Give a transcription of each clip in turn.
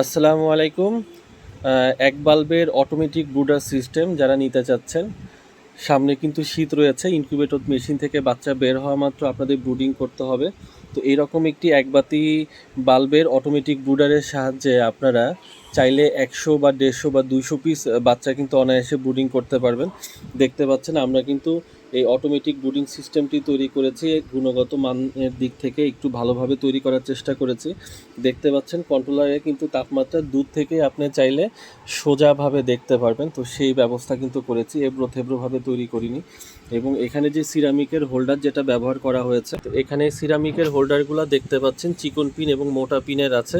আসসালামু আলাইকুম। এক বাল্বের অটোমেটিক ব্রুডার সিস্টেম যারা নিতে চাচ্ছেন, সামনে কিন্তু শীত রয়েছে ইনকিউবেটর মেশিন থেকে বাচ্চা বের হওয়া মাত্র আপনাদের ব্রুডিং করতে হবে। তো এরকম একটি একবাতি বাল্বের অটোমেটিক ব্রুডারের সাহায্যে আপনারা চাইলে একশো বা দেড়শো বা দুইশো পিস বাচ্চা কিন্তু অনায়াসে ব্রুডিং করতে পারবেন। দেখতে পাচ্ছেন আমরা কিন্তু এই অটোমেটিক ব্রুডিং সিস্টেমটি তৈরি করেছি, গুণগত মানের দিক থেকে একটু ভালোভাবে তৈরি করার চেষ্টা করেছি। দেখতে পাচ্ছেন কন্ট্রোলারে কিন্তু তাপমাত্রা দূর থেকে আপনি চাইলে সোজাভাবে দেখতে পারবেন। তো সেই ব্যবস্থা কিন্তু করেছি এবড়ো থেবড়োভাবে তৈরি করিনি। এবং এখানে যে সিরামিকের হোল্ডার যেটা ব্যবহার করা হয়েছে, তো এখানে সিরামিকের হোল্ডারগুলো দেখতে পাচ্ছেন, চিকন পিন এবং মোটা পিনের আছে।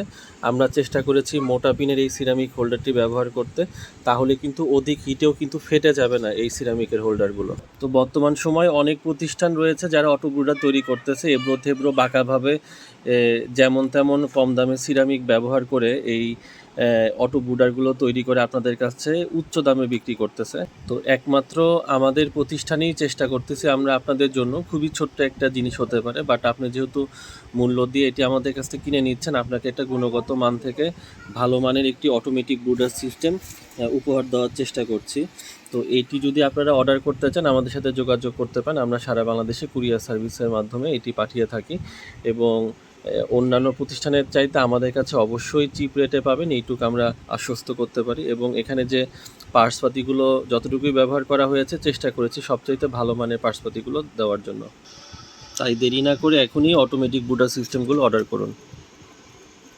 আমরা চেষ্টা করেছি মোটা পিনের এই সিরামিক হোল্ডারটি ব্যবহার করতে, তাহলে কিন্তু অধিক হিটেও কিন্তু ফেটে যাবে না এই সিরামিকের হোল্ডারগুলো তো বর্তমান সময় অনেক প্রতিষ্ঠান রয়েছে যারা অটো ব্রুডার তৈরি করতেছে, এব্রো থেব্রো বাঁকাভাবে যেমন তেমন কম দামে সিরামিক ব্যবহার করে এই অটো বুডারগুলো তৈরি করে আপনাদের কাছে উচ্চ দামে বিক্রি করতেছে। তো একমাত্র আমাদের প্রতিষ্ঠানেই চেষ্টা করতেছি আমরা আপনাদের জন্য। খুবই ছোট্ট একটা জিনিস হতে পারে বাট আপনি যেহেতু মূল্য দিয়ে এটি আমাদের কাছ থেকে কিনে নিচ্ছেন, আপনাকে একটা গুণগত মান থেকে ভালো মানের একটি অটোমেটিক বুডার সিস্টেম উপহার দেওয়ার চেষ্টা করছি। তো এটি যদি আপনারা অর্ডার করতে চান, আমাদের সাথে যোগাযোগ করতে পারেন। আমরা সারা বাংলাদেশে কুরিয়ার সার্ভিসের মাধ্যমে এটি পাঠিয়ে থাকি এবং অন্যান্য প্রতিষ্ঠানের চাইতে আমাদের কাছে অবশ্যই চিপ রেটে পাবেন, এইটুকু আমরা আশ্বস্ত করতে পারি। এবং এখানে যে পার্সপাতিগুলো যতটুকুই ব্যবহার করা হয়েছে, চেষ্টা করেছি সবচাইতে ভালো মানের পার্সপাতিগুলো দেওয়ার জন্য। তাই দেরি না করে এখনই অটোমেটিক বুডার সিস্টেমগুলো অর্ডার করুন।